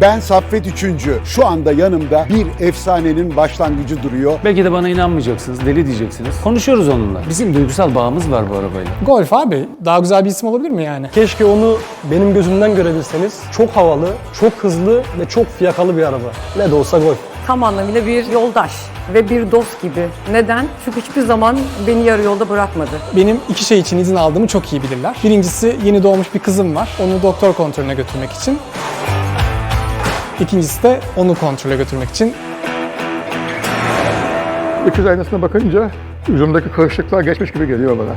Ben Saffet Üçüncü. Şu anda yanımda bir efsanenin başlangıcı duruyor. Belki de bana inanmayacaksınız, deli diyeceksiniz. Konuşuyoruz onunla. Bizim duygusal bağımız var bu arabayla. Golf abi. Daha güzel bir isim olabilir mi yani? Keşke onu benim gözümden görebilseniz. Çok havalı, çok hızlı ve çok fiyakalı bir araba. Ne de olsa Golf. tam anlamıyla bir yoldaş ve bir dost gibi. Neden? Çünkü hiçbir zaman beni yarı yolda bırakmadı. Benim iki şey için izin aldığımı çok iyi bilirler. Birincisi yeni doğmuş bir kızım var. Onu doktor kontrolüne götürmek için. İkincisi de onu kontrole götürmek için. Öküz aynasına bakınca yüzümdeki kırışıklar geçmiş gibi geliyor bana.